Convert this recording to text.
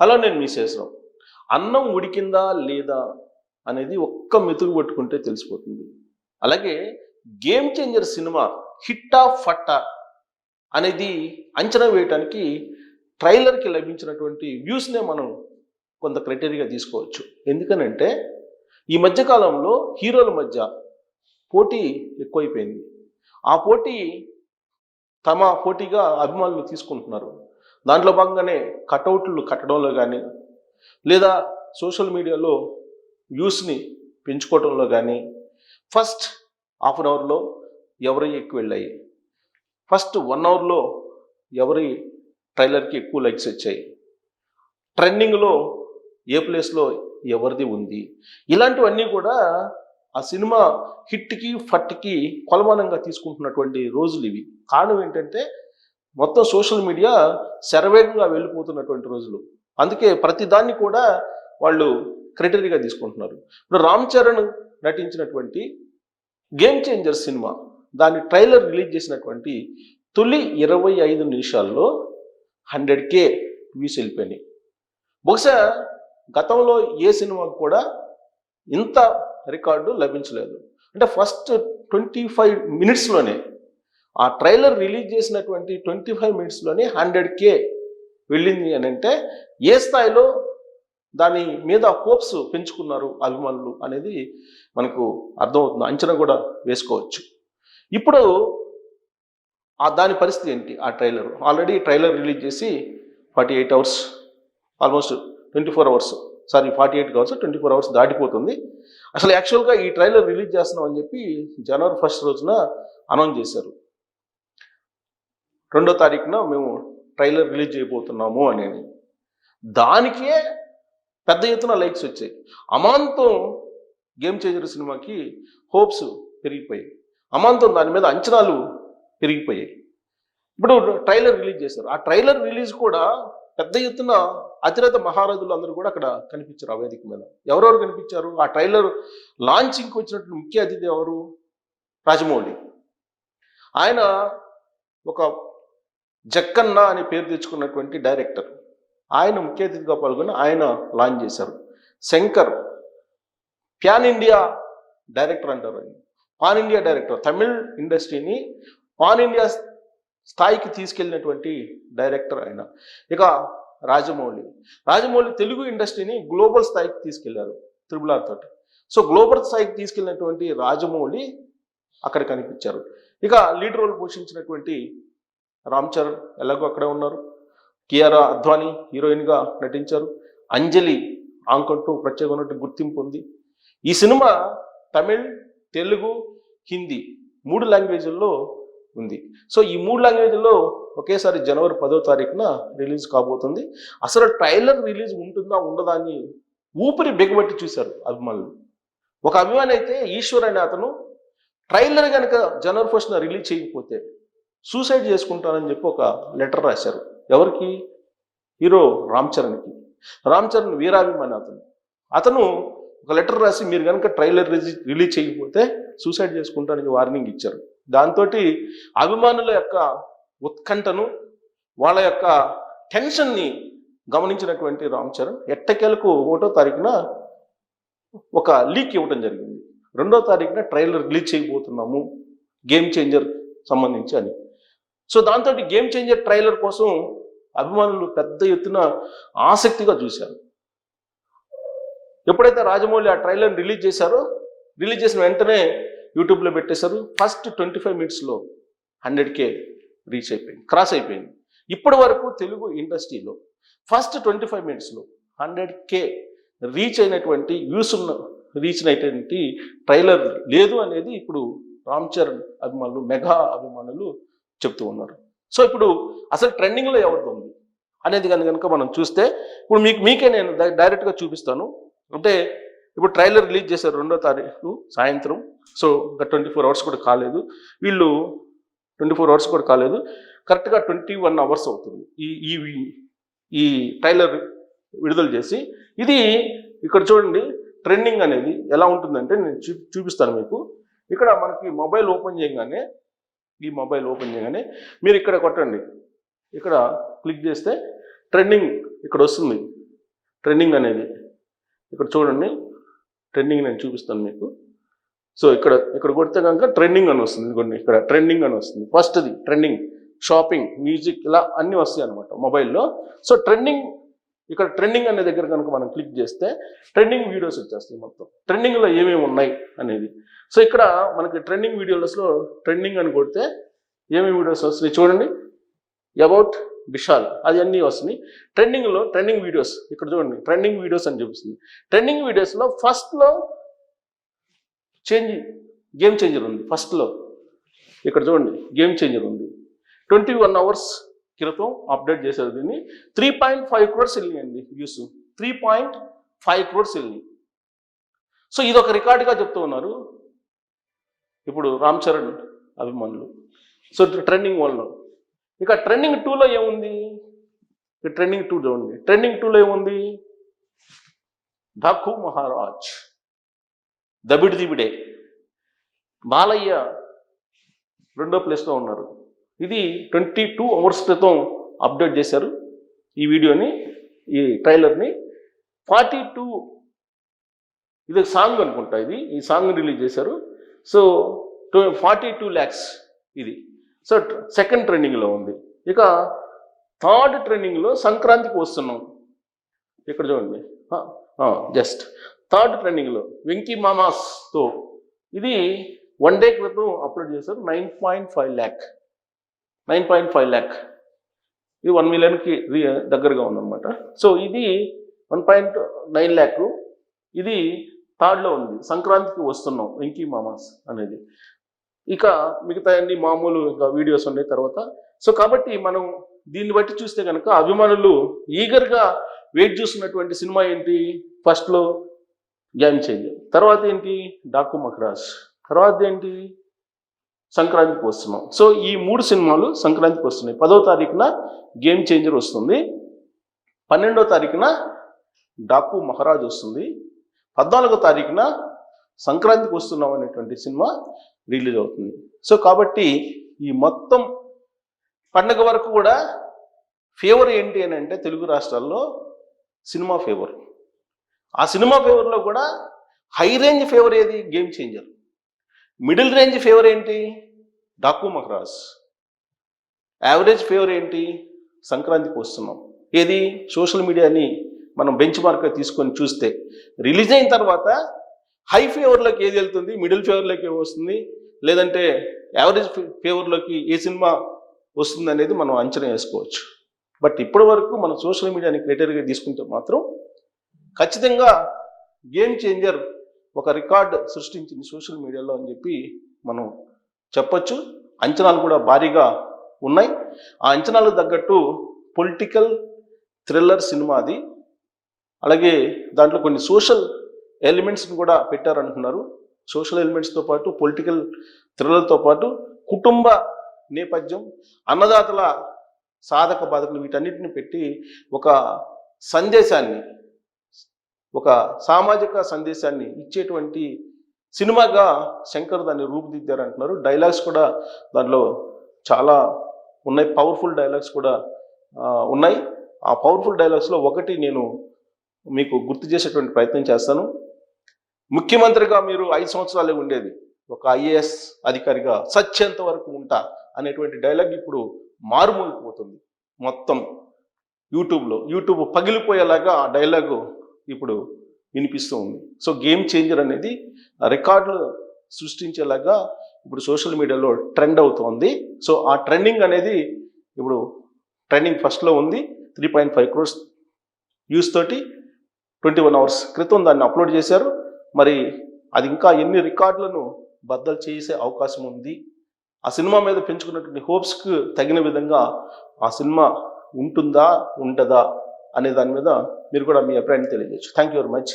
Hello నేను మీ శేషరావు. అన్నం ఉడికిందా లేదా అనేది ఒక్క మెతుకు పట్టుకుంటే తెలిసిపోతుంది. అలాగే గేమ్ చేంజర్ సినిమా హిట్టా ఫట్టా అనేది అంచనా వేయటానికి ట్రైలర్కి లభించినటువంటి వ్యూస్నే మనం కొంత క్రైటీరియాగా తీసుకోవచ్చు. ఎందుకనంటే ఈ మధ్యకాలంలో హీరోల మధ్య పోటీ ఎక్కువైపోయింది. ఆ పోటీ తమ పోటీగా అభిమానులు తీసుకుంటున్నారు. దాంట్లో భాగంగానే కటౌట్లు కట్టడంలో కానీ లేదా సోషల్ మీడియాలో వ్యూస్ని పెంచుకోవడంలో కానీ ఫస్ట్ హాఫ్ అన్ అవర్లో ఎవరి ఎక్కువ వెళ్ళాయి? ఫస్ట్ వన్ అవర్లో ఎవరి ట్రైలర్కి ఎక్కువ లైక్స్ వచ్చాయి? ట్రెండింగ్లో ఏ ప్లేస్లో ఎవరిది ఉంది? ఇలాంటివన్నీ కూడా ఆ సినిమా హిట్కి ఫట్కి కొలమానంగా తీసుకుంటున్నటువంటి రోజులు ఇవి. కారణం ఏంటంటే మొత్తం సోషల్ మీడియా శరవేగంగా వెళ్ళిపోతున్నటువంటి రోజులు. అందుకే ప్రతిదాన్ని కూడా వాళ్ళు క్రైటీరియాగా తీసుకుంటున్నారు. ఇప్పుడు రామ్ చరణ్ నటించినటువంటి గేమ్ చేంజర్ సినిమా దాని ట్రైలర్ రిలీజ్ చేసినటువంటి తొలి ఇరవై ఐదు నిమిషాల్లో హండ్రెడ్ కే వ్యూస్ వెళ్ళిపోయినాయి. బహుశా గతంలో ఏ సినిమాకు కూడా ఇంత రికార్డు లభించలేదు. అంటే ఫస్ట్ ట్వంటీ ఫైవ్ మినిట్స్లోనే ఆ ట్రైలర్ రిలీజ్ చేసినటువంటి ట్వంటీ ఫైవ్ మినిట్స్లోనే హండ్రెడ్ కే వెళ్ళింది అని అంటే ఏ స్థాయిలో దాని మీద హోప్స్ పెంచుకున్నారు అభిమానులు అనేది మనకు అర్థమవుతుంది. అంచనా కూడా వేసుకోవచ్చు. ఇప్పుడు ఆ దాని పరిస్థితి ఏంటి ఆ ట్రైలర్? ఆల్రెడీ ట్రైలర్ రిలీజ్ చేసి forty eight hours almost twenty four hours sorry forty eight hours twenty four hours దాటిపోతుంది. అసలు యాక్చువల్గా ఈ ట్రైలర్ రిలీజ్ చేస్తున్నాం అని చెప్పి జనవరి ఫస్ట్ రోజున అనౌన్స్ చేశారు. రెండో తారీఖున మేము ట్రైలర్ రిలీజ్ చేయబోతున్నాము అనేది. దానికే పెద్ద ఎత్తున లైక్స్ వచ్చాయి. అమాంతం గేమ్ చేంజర్ సినిమాకి హోప్స్ పెరిగిపోయాయి. అమాంతం దాని మీద అంచనాలు పెరిగిపోయాయి. ఇప్పుడు ట్రైలర్ రిలీజ్ చేశారు. ఆ ట్రైలర్ రిలీజ్ కూడా పెద్ద ఎత్తున అతిరథ మహారాజులు అందరూ కూడా అక్కడ కనిపించారు ఆ వేదిక మీద. ఎవరెవరు కనిపించారు? ఆ ట్రైలర్ లాంచింగ్కి వచ్చినటువంటి ముఖ్య అతిథి ఎవరు? రాజమౌళి. ఆయన ఒక జక్కన్న అనే పేరు తెచ్చుకున్నటువంటి డైరెక్టర్. ఆయన ముఖ్య అతిథిగా పాల్గొని ఆయన లాంచ్ చేశారు. శంకర్ ప్యాన్ ఇండియా డైరెక్టర్ అంటారు ఆయన. పాన్ ఇండియా డైరెక్టర్ తమిళ్ ఇండస్ట్రీని పాన్ ఇండియా స్థాయికి తీసుకెళ్ళినటువంటి డైరెక్టర్ ఆయన. ఇక రాజమౌళి. రాజమౌళి తెలుగు ఇండస్ట్రీని గ్లోబల్ స్థాయికి తీసుకెళ్ళారు త్రిబుల్ తోటి. సో గ్లోబల్ స్థాయికి తీసుకెళ్ళినటువంటి రాజమౌళి అక్కడ కనిపించారు. ఇక లీడ్ రోల్ పోషించినటువంటి రామ్ చరణ్ ఎలాగో అక్కడే ఉన్నారు. కియారా అద్వానీ హీరోయిన్గా నటించారు. అంజలి ఆంకంటూ ప్రత్యేకమైనటువంటి గుర్తింపు ఉంది. ఈ సినిమా తమిళ్ తెలుగు హిందీ మూడు లాంగ్వేజ్ల్లో ఉంది. సో ఈ మూడు లాంగ్వేజ్లో ఒకేసారి జనవరి పదో తారీఖున రిలీజ్ కాబోతుంది. అసలు ట్రైలర్ రిలీజ్ ఉంటుందా ఉండదా అని ఊపిరి బిగబట్టి చూశారు అభిమానులు. ఒక అభిమాని అయితే ఈశ్వర్ అనే అతను ట్రైలర్ కనుక జనవరి ఫస్ట్న రిలీజ్ చేయకపోతే సూసైడ్ చేసుకుంటానని చెప్పి ఒక లెటర్ రాశారు. ఎవరికి? హీరో రామ్ చరణ్కి. రామ్ చరణ్ వీరాభిమాని అతను. అతను ఒక లెటర్ రాసి మీరు కనుక ట్రైలర్ రిలీజ్ చేయకపోతే సూసైడ్ చేసుకుంటానని వార్నింగ్ ఇచ్చారు. దాంతో అభిమానుల యొక్క ఉత్కంఠను వాళ్ళ యొక్క టెన్షన్ని గమనించినటువంటి రామ్ చరణ్ ఎట్టకేలకు ఒకటో తారీఖున ఒక లీక్ ఇవ్వడం జరిగింది. రెండో తారీఖున ట్రైలర్ రిలీజ్ చేయబోతున్నాము. గేమ్ చేంజర్ సంబంధించి అని. సో దాంతో గేమ్ చేంజర్ ట్రైలర్ కోసం అభిమానులు పెద్ద ఎత్తున ఆసక్తిగా చూశారు. ఎప్పుడైతే రాజమౌళి ఆ ట్రైలర్ రిలీజ్ చేశారో రిలీజ్ చేసిన వెంటనే యూట్యూబ్లో పెట్టేశారు. ఫస్ట్ ట్వంటీ ఫైవ్ మినిట్స్లో హండ్రెడ్ కే రీచ్ అయిపోయింది క్రాస్ అయిపోయింది. ఇప్పటి వరకు తెలుగు ఇండస్ట్రీలో ఫస్ట్ ట్వంటీ ఫైవ్ మినిట్స్లో హండ్రెడ్ కే రీచ్ అయినటువంటి వ్యూస్ ఉన్న రీచ్ అయినటువంటి ట్రైలర్ లేదు అనేది ఇప్పుడు రామ్ చరణ్ అభిమానులు మెగా అభిమానులు చెప్తూ ఉన్నారు. సో ఇప్పుడు అసలు ట్రెండింగ్లో ఎవరిది ఉంది? అనేది కనుక కనుక మనం చూస్తే ఇప్పుడు మీకు మీకే నేను డైరెక్ట్గా చూపిస్తాను. అంటే ఇప్పుడు ట్రైలర్ రిలీజ్ చేశారు రెండో తారీఖు సాయంత్రం. సో ఇంకా ట్వంటీ ఫోర్ అవర్స్ కూడా కాలేదు. వీళ్ళు ట్వంటీ ఫోర్ అవర్స్ కూడా కాలేదు. కరెక్ట్గా ట్వంటీ వన్ అవర్స్ అవుతుంది. ఈ ఈ ఈ ట్రైలర్ విడుదల చేసి ఇది ఇక్కడ చూడండి ట్రెండింగ్ అనేది ఎలా ఉంటుందంటే నేను చూ చూపిస్తాను మీకు. ఇక్కడ మనకి మొబైల్ ఓపెన్ చేయగానే ఈ మొబైల్ ఓపెన్ చేయగానే మీరు ఇక్కడ కొట్టండి. ఇక్కడ క్లిక్ చేస్తే ట్రెండింగ్ ఇక్కడ వస్తుంది. ట్రెండింగ్ అనేది. ఇక్కడ చూడండి. ట్రెండింగ్ నేను చూపిస్తాను మీకు. సో ఇక్కడ ఇక్కడ కొడితే కనుక ట్రెండింగ్ అని వస్తుంది కొన్ని ఇక్కడ. ట్రెండింగ్ అని వస్తుంది. ఫస్ట్ది ట్రెండింగ్ షాపింగ్ మ్యూజిక్ ఇలా అన్నీ వస్తాయి అనమాట మొబైల్లో. సో ట్రెండింగ్ ఇక్కడ ట్రెండింగ్ అనే దగ్గర కనుక మనం క్లిక్ చేస్తే ట్రెండింగ్ వీడియోస్ వచ్చేస్తాయి మొత్తం. ట్రెండింగ్లో ఏమేమి ఉన్నాయి అనేది. సో ఇక్కడ మనకి ట్రెండింగ్ వీడియోస్లో ట్రెండింగ్ అని కొడితే ఏమేమి వీడియోస్ వస్తున్నాయి చూడండి. అబౌట్ విశాల్ అది అన్నీ వస్తున్నాయి. ట్రెండింగ్లో ట్రెండింగ్ వీడియోస్ ఇక్కడ చూడండి. ట్రెండింగ్ వీడియోస్ అని చూపిస్తుంది. ట్రెండింగ్ వీడియోస్లో ఫస్ట్లో చేంజ్ గేమ్ చేంజర్ ఉంది. ఫస్ట్లో. ఇక్కడ చూడండి. గేమ్ చేంజర్ ఉంది. ట్వంటీ వన్ అవర్స్ క్రితం అప్డేట్ చేశారు దీన్ని. Three point five crores వెళ్ళినాయండి views three point five crores వెళ్ళినాయి సో ఇది ఒక రికార్డుగా చెప్తూ ఉన్నారు. ఇప్పుడు రామ్ చరణ్ అభిమానులు. సో ట్రెండింగ్ వన్లో ఇక ట్రెండింగ్ టూలో ఏముంది? ట్రెండింగ్ టూ చూడండి. ట్రెండింగ్ టూలో ఏముంది? ఢాకు మహారాజ్. దబిడి దిబిడే బాలయ్య రెండో ప్లేస్లో ఉన్నారు. ఇది ట్వంటీ టూ అవర్స్ క్రితం అప్డేట్ చేశారు ఈ వీడియోని ఈ ట్రైలర్ని. ఫార్టీ టూ ఇది సాంగ్ అనుకుంటా ఇది ఈ సాంగ్ రిలీజ్ చేశారు. సో ఫార్టీ టూ ల్యాక్స్ ఇది. సో సెకండ్ ట్రెండింగ్లో ఉంది. ఇక థర్డ్ ట్రెండింగ్లో సంక్రాంతికి వస్తున్నాం. ఇక్కడ చూడండి. జస్ట్. థర్డ్ ట్రెండింగ్లో వెంకీ మామాస్తో ఇది వన్ డే క్రితం అప్లోడ్ చేశారు nine point five lakh nine point five lakh ఇది వన్ మిలియన్కి దగ్గరగా ఉందన్నమాట. సో ఇది వన్ పాయింట్ నైన్ ల్యాక్ ఇది థర్డ్లో ఉంది. సంక్రాంతికి వస్తున్నాం వెంకీ మామాస్ అనేది. ఇక మిగతా అన్ని మామూలు ఇంకా వీడియోస్ ఉన్నాయి తర్వాత. సో కాబట్టి మనం దీన్ని బట్టి చూస్తే కనుక అభిమానులు ఈగర్గా వెయిట్ చూస్తున్నటువంటి సినిమా ఏంటి? ఫస్ట్లో జాయిన్ చేంజ్ తర్వాత ఏంటి? డాకు మక్రాజ్ తర్వాత ఏంటి? సంక్రాంతికి వస్తున్నాం. సో ఈ మూడు సినిమాలు సంక్రాంతికి వస్తున్నాయి. పదో తారీఖున గేమ్ చేంజర్ వస్తుంది. పన్నెండో తారీఖున డాకు మహారాజ్ వస్తుంది. పద్నాలుగో తారీఖున సంక్రాంతికి వస్తున్నాం అనేటువంటి సినిమా రిలీజ్ అవుతుంది. సో కాబట్టి ఈ మొత్తం పండగ వరకు కూడా ఫేవర్ ఏంటి అని అంటే తెలుగు రాష్ట్రాల్లో సినిమా ఫేవర్. ఆ సినిమా ఫేవర్లో కూడా హై రేంజ్ ఫేవర్ ఏది? Game changer middle range favour ఏంటి? డాకు మహరాజ్ యావరేజ్ ఫేవర్ ఏంటి? సంక్రాంతికి వస్తున్నాం. ఏది? సోషల్ మీడియాని మనం బెంచ్ మార్క్గా తీసుకొని చూస్తే రిలీజ్ అయిన తర్వాత హై ఫేవర్లోకి ఏది వెళ్తుంది? మిడిల్ ఫేవర్లోకి వస్తుంది? లేదంటే యావరేజ్ ఫేవర్లోకి ఏ సినిమా వస్తుంది అనేది మనం అంచనా వేసుకోవచ్చు. బట్ ఇప్పటి వరకు మనం సోషల్ మీడియాని క్రైటీరియాగా తీసుకుంటే మాత్రం ఖచ్చితంగా గేమ్ చేంజర్ ఒక రికార్డ్ సృష్టించింది సోషల్ మీడియాలో అని చెప్పి మనం చెప్పొచ్చు. అంచనాలు కూడా భారీగా ఉన్నాయి. ఆ అంచనాలకు తగ్గట్టు పొలిటికల్ థ్రిల్లర్ సినిమా అది. అలాగే దాంట్లో కొన్ని సోషల్ ఎలిమెంట్స్ని కూడా పెట్టారంటున్నారు సోషల్ ఎలిమెంట్స్తో పాటు పొలిటికల్ థ్రిల్లర్తో పాటు కుటుంబ నేపథ్యం అన్నదాతల సాధక బాధకులు వీటన్నిటిని పెట్టి ఒక సందేశాన్ని ఒక సామాజిక సందేశాన్ని ఇచ్చేటువంటి సినిమాగా శంకర్ దాన్ని రూపుదిద్దారంటున్నారు. డైలాగ్స్ కూడా దాంట్లో చాలా ఉన్నాయి. పవర్ఫుల్ డైలాగ్స్ కూడా ఉన్నాయి. ఆ పవర్ఫుల్ డైలాగ్స్లో ఒకటి నేను మీకు గుర్తు చేసేటువంటి ప్రయత్నం చేస్తాను. ముఖ్యమంత్రిగా మీరు ఐదు సంవత్సరాలే ఉండేది. ఒక ఐఏఎస్ అధికారిగా సత్యంత వరకు ఉంటా అనేటువంటి డైలాగ్ ఇప్పుడు మారుమోగిపోతుంది మొత్తం యూట్యూబ్లో. యూట్యూబ్ పగిలిపోయేలాగా ఆ డైలాగు ఇప్పుడు వినిపిస్తూ ఉంది. సో గేమ్ చేంజర్ అనేది రికార్డులు సృష్టించేలాగా ఇప్పుడు సోషల్ మీడియాలో ట్రెండ్ అవుతోంది. సో ఆ ట్రెండింగ్ అనేది ఇప్పుడు ట్రెండింగ్ ఫస్ట్లో ఉంది. Three point five crores views తోటి ట్వంటీ వన్ అవర్స్ క్రితం దాన్ని అప్లోడ్ చేశారు. మరి అది ఇంకా ఎన్ని రికార్డులను బద్దలు చేసే అవకాశం ఉంది. ఆ సినిమా మీద పెంచుకున్నటువంటి హోప్స్కి తగిన విధంగా ఆ సినిమా ఉంటుందా ఉంటుందా అనే దాని మీద మీరు కూడా మీ అభిప్రాయాన్ని తెలియజేయచ్చు. Thank you very much